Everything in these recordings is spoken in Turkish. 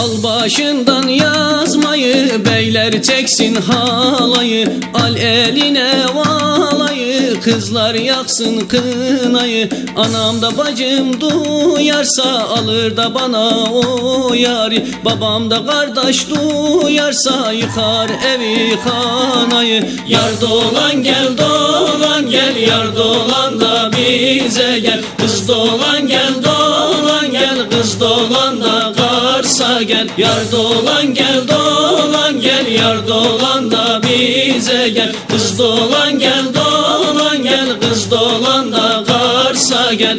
Al başından yazmayı Beyler çeksin halayı. Al eline valayı Kızlar yaksın kınayı. Anam da bacım duyarsa Alır da bana o yari. Babam da kardeş duyarsa Yıkar evi hanayı. Yar dolan gel dolan gel Yar dolan da bize gel. Kız dolan Yar dolan gel dolan gel Yar dolan da bize gel. Kız dolan gel dolan gel Kız dolan da Kars'a gel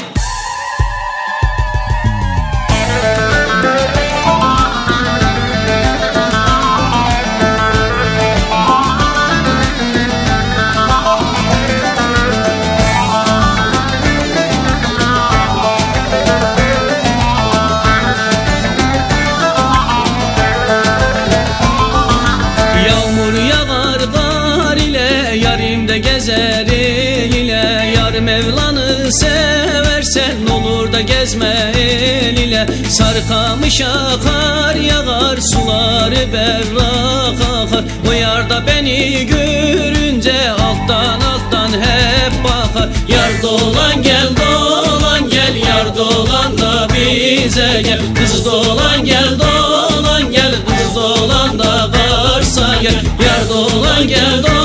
seversen Olur da gezme el ile. Sarkamışa kar yağar Suları berrak akar. O yar da beni görünce Alttan alttan hep bakar. Yar dolan gel dolan gel Yar dolan da bize gel. Kız dolan gel dolan gel Kız dolan da Kars'a gel. Yar dolan gel dolan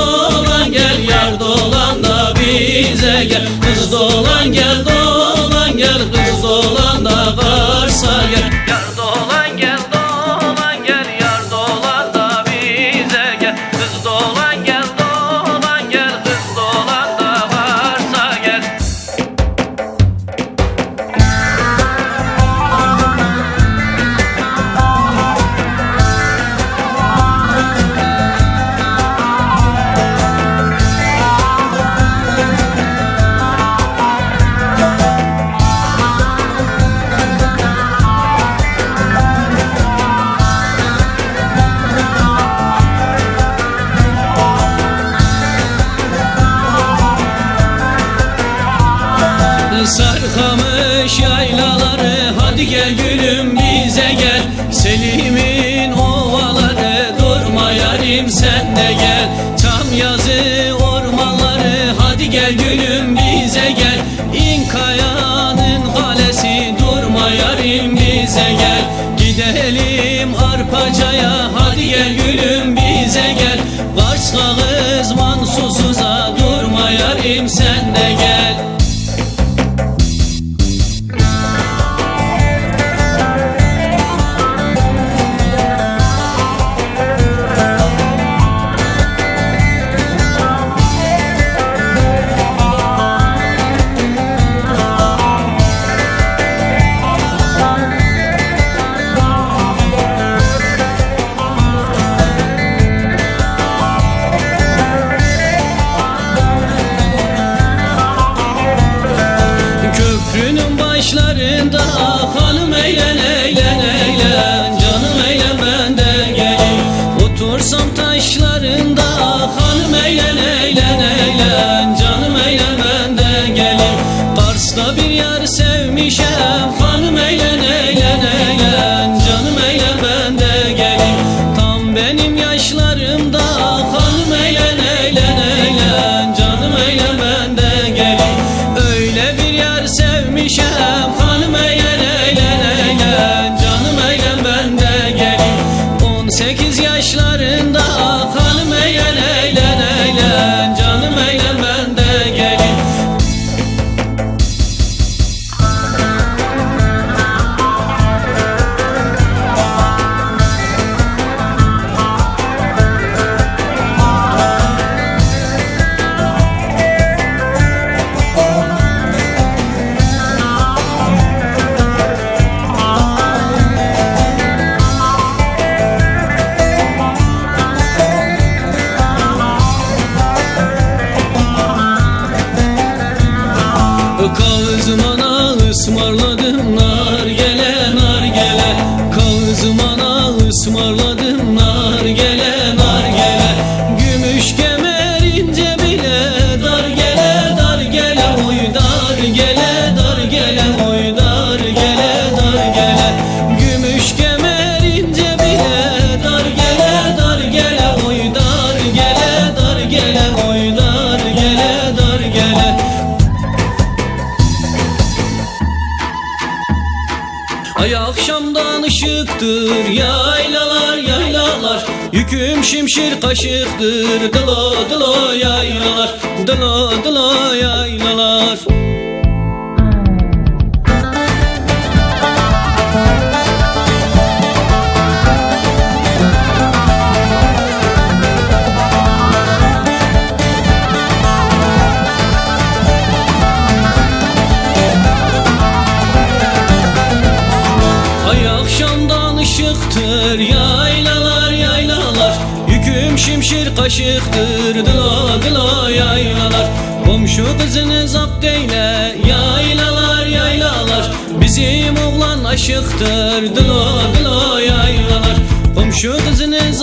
bize gel. Kız dolan gel dolan Hadi gel gülüm bize gel. Selim'in ovaları Durma yarim sen de gel Kağızmana akşamdan ışıktır yaylalar yaylalar. Yüküm şimşir kaşıktır dılo dılo yaylalar Dılo dılo yaylalar şimşir kaşıktır dıla dıla yaylalar. Komşu kızını zapt eyle yaylalar yaylalar. Bizim oğlan aşıktır dıla dıla yaylalar. Komşu kızını